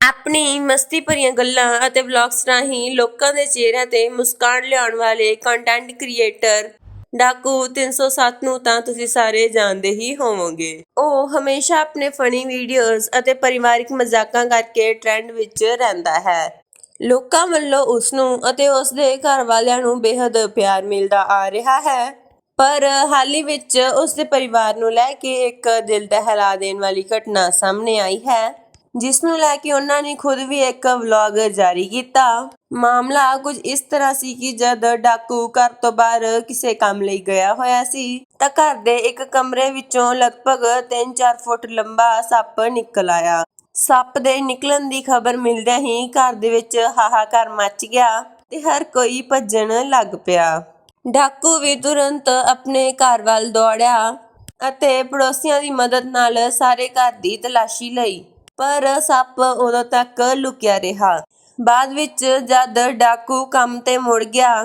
ਆਪਣੀ ਮਸਤੀ ਭਰੀਆਂ ਗੱਲਾਂ ਅਤੇ ਵਲੌਗਸ ਰਾਹੀਂ ਲੋਕਾਂ ਦੇ ਚਿਹਰਿਆਂ ਤੇ ਮੁਸਕਾਨ ਲਿਆਉਣ ਵਾਲੇ ਕੰਟੈਂਟ ਕ੍ਰੀਏਟਰ ਡਾਕੂ 307 ਨੂੰ ਤਾਂ ਤੁਸੀਂ ਸਾਰੇ ਜਾਣਦੇ ਹੀ ਹੋਵੋਗੇ। ਉਹ ਹਮੇਸ਼ਾ ਆਪਣੇ ਫਨੀ ਵੀਡੀਓਜ਼ ਅਤੇ ਪਰਿਵਾਰਿਕ ਮਜ਼ਾਕਾਂ ਕਰਕੇ ਟ੍ਰੈਂਡ ਵਿੱਚ ਰਹਿੰਦਾ ਹੈ। ਲੋਕਾਂ ਵੱਲੋਂ ਉਸ ਨੂੰ ਅਤੇ ਉਸ ਦੇ ਘਰ ਵਾਲਿਆਂ ਨੂੰ ਬੇहद ਪਿਆਰ ਮਿਲਦਾ ਆ ਰਿਹਾ ਹੈ। ਪਰ ਹਾਲ ਹੀ ਵਿੱਚ ਉਸ ਦੇ ਪਰਿਵਾਰ ਨੂੰ ਲੈ ਕੇ ਇੱਕ ਦਿਲ ਦਹਿਲਾ ਦੇਣ ਵਾਲੀ ਘਟਨਾ ਸਾਹਮਣੇ ਆਈ ਹੈ। ਜਿਸ ਨੂੰ ਲੈ ਕੇ ਉਹਨਾਂ ਨੇ ਖੁਦ ਵੀ ਇੱਕ ਵਲੌਗ ਜਾਰੀ ਕੀਤਾ। ਮਾਮਲਾ ਕੁਝ ਇਸ ਤਰ੍ਹਾਂ ਸੀ ਕਿ ਜਦ ਡਾਕੂ ਘਰ ਤੋਂ ਬਾਹਰ ਕਿਸੇ ਕੰਮ ਲਈ ਗਿਆ ਹੋਇਆ ਸੀ, ਤਾਂ ਘਰ ਦੇ ਇੱਕ ਕਮਰੇ ਵਿੱਚੋਂ ਲਗਭਗ 3-4 ਫੁੱਟ ਲੰਬਾ ਸੱਪ ਨਿਕਲ ਆਇਆ। ਸੱਪ ਦੇ ਨਿਕਲਣ ਦੀ ਖਬਰ ਮਿਲਦਿਆਂ ਹੀ ਘਰ ਦੇ ਵਿੱਚ ਹਾਹਾਕਾਰ ਮਚ ਗਿਆ ਤੇ ਹਰ ਕੋਈ ਭੱਜਣ ਲੱਗ ਪਿਆ। ਡਾਕੂ ਵੀ ਤੁਰੰਤ ਆਪਣੇ ਘਰ ਵੱਲ ਦੌੜਿਆ ਅਤੇ ਪੜੋਸੀਆਂ ਦੀ ਮਦਦ ਨਾਲ ਸਾਰੇ ਘਰ ਦੀ ਤਲਾਸ਼ੀ ਲਈ ਪਰ ਸੱਪ ਉਦੋਂ ਤੱਕ ਲੁਕਿਆ ਰਿਹਾ। ਬਾਅਦ ਵਿੱਚ ਜਦ ਡਾਕੂ ਕੰਮ ਤੇ ਮੁੜ ਗਿਆ,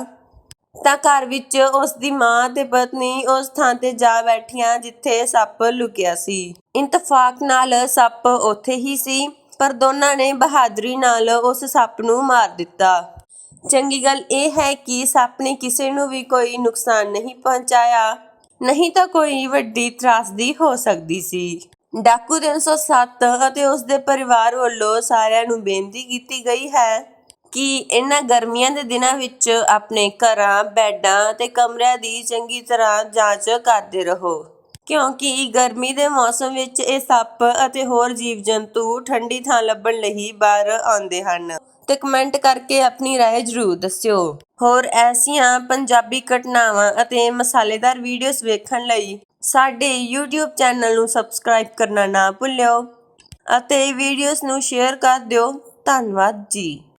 ਤਾਂ ਘਰ ਵਿੱਚ ਉਸ ਦੀ ਮਾਂ ਤੇ ਪਤਨੀ ਉਸ ਥਾਂ ਤੇ ਜਾ ਬੈਠੀਆਂ ਜਿੱਥੇ ਸੱਪ ਲੁਕਿਆ ਸੀ। ਇਤਫਾਕ ਨਾਲ ਸੱਪ ਉੱਥੇ ਹੀ ਸੀ, ਪਰ ਦੋਨਾਂ ਨੇ ਬਹਾਦਰੀ ਨਾਲ ਉਸ ਸੱਪ ਨੂੰ ਮਾਰ ਦਿੱਤਾ। ਚੰਗੀ ਗੱਲ ਇਹ ਹੈ ਕਿ ਸੱਪ ਨੇ ਕਿਸੇ ਨੂੰ ਵੀ ਕੋਈ ਨੁਕਸਾਨ ਨਹੀਂ ਪਹੁੰਚਾਇਆ, ਨਹੀਂ ਤਾਂ ਕੋਈ ਵੱਡੀ ਤਰਾਸਦੀ ਹੋ ਸਕਦੀ ਸੀ। ਡਾਕੂ 307 ਅਤੇ ਉਸ ਦੇ ਪਰਿਵਾਰ ਵੱਲੋਂ ਸਾਰਿਆਂ ਨੂੰ ਬੇਨਤੀ ਕੀਤੀ ਗਈ ਹੈ ਕਿ ਇਹਨਾਂ ਗਰਮੀਆਂ ਦੇ ਦਿਨਾਂ ਵਿੱਚ ਆਪਣੇ ਘਰਾਂ ਬੈੱਡਾਂ ਤੇ ਕਮਰਿਆਂ ਦੀ ਚੰਗੀ ਤਰ੍ਹਾਂ ਜਾਂਚ ਕਰਦੇ ਰਹੋ ਕਿਉਂਕਿ ਗਰਮੀ ਦੇ ਮੌਸਮ ਵਿੱਚ ਇਹ ਸੱਪ ਅਤੇ ਹੋਰ ਜੀਵ-ਜੰਤੂ ਠੰਡੀ ਥਾਂ ਲੱਭਣ ਲਈ ਬਾਹਰ ਆਉਂਦੇ ਹਨ ਤੇ ਕਮੈਂਟ ਕਰਕੇ ਆਪਣੀ رائے ਜ਼ਰੂਰ ਦੱਸਿਓ ਹੋਰ ਐਸੀਆਂ ਪੰਜਾਬੀ ਘਟਨਾਵਾਂ ਅਤੇ ਮਸਾਲੇਦਾਰ ਵੀਡੀਓਜ਼ ਵੇਖਣ ਲਈ ਸਾਡੇ YouTube ਚੈਨਲ ਨੂੰ ਸਬਸਕ੍ਰਾਈਬ ਕਰਨਾ ਨਾ ਭੁੱਲਿਓ ਅਤੇ ਵੀਡੀਓਜ਼ ਨੂੰ ਸ਼ੇਅਰ ਕਰ ਦਿਓ। ਧੰਨਵਾਦ ਜੀ।